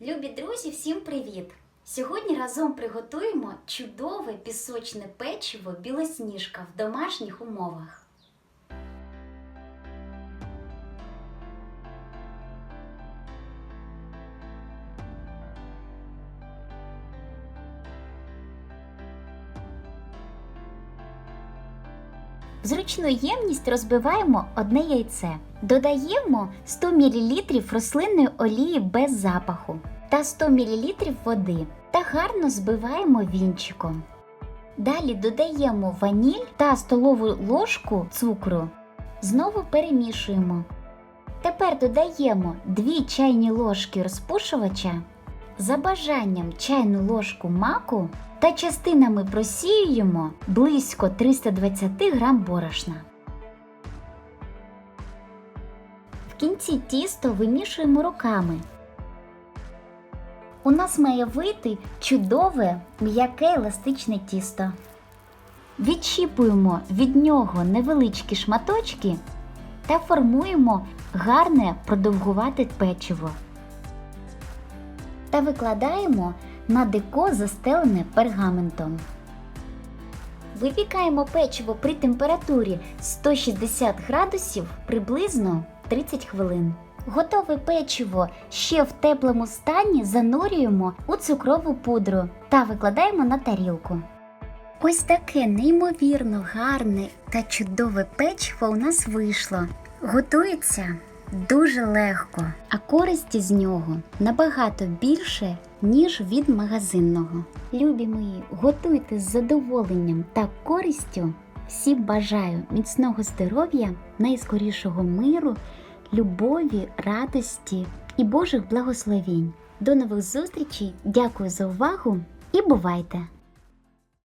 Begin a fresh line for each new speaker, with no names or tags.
Любі друзі, всім привіт! Сьогодні разом приготуємо чудове пісочне печиво білосніжка в домашніх умовах. Зручну ємність розбиваємо одне яйце. Додаємо 100 мл рослинної олії без запаху та 100 мл води та гарно збиваємо вінчиком. Далі додаємо ваніль та столову ложку цукру. Знову перемішуємо. Тепер додаємо 2 чайні ложки розпушувача, за бажанням чайну ложку маку та частинами просіюємо близько 320 г борошна. В кінці тісто вимішуємо руками. У нас має вийти чудове м'яке еластичне тісто. Відчіпуємо від нього невеличкі шматочки та формуємо гарне продовгувате печиво. Та викладаємо на деко застелене пергаментом. Випікаємо печиво при температурі 160 градусів приблизно 30 хвилин. Готове печиво ще в теплому стані занурюємо у цукрову пудру та викладаємо на тарілку. Ось таке неймовірно гарне та чудове печиво у нас вийшло. Готується дуже легко, а користі з нього набагато більше, ніж від магазинного. Любі мої, готуйте з задоволенням та користю. Всім бажаю міцного здоров'я, найскорішого миру, любові, радості і Божих благословінь. До нових зустрічей! Дякую за увагу і бувайте!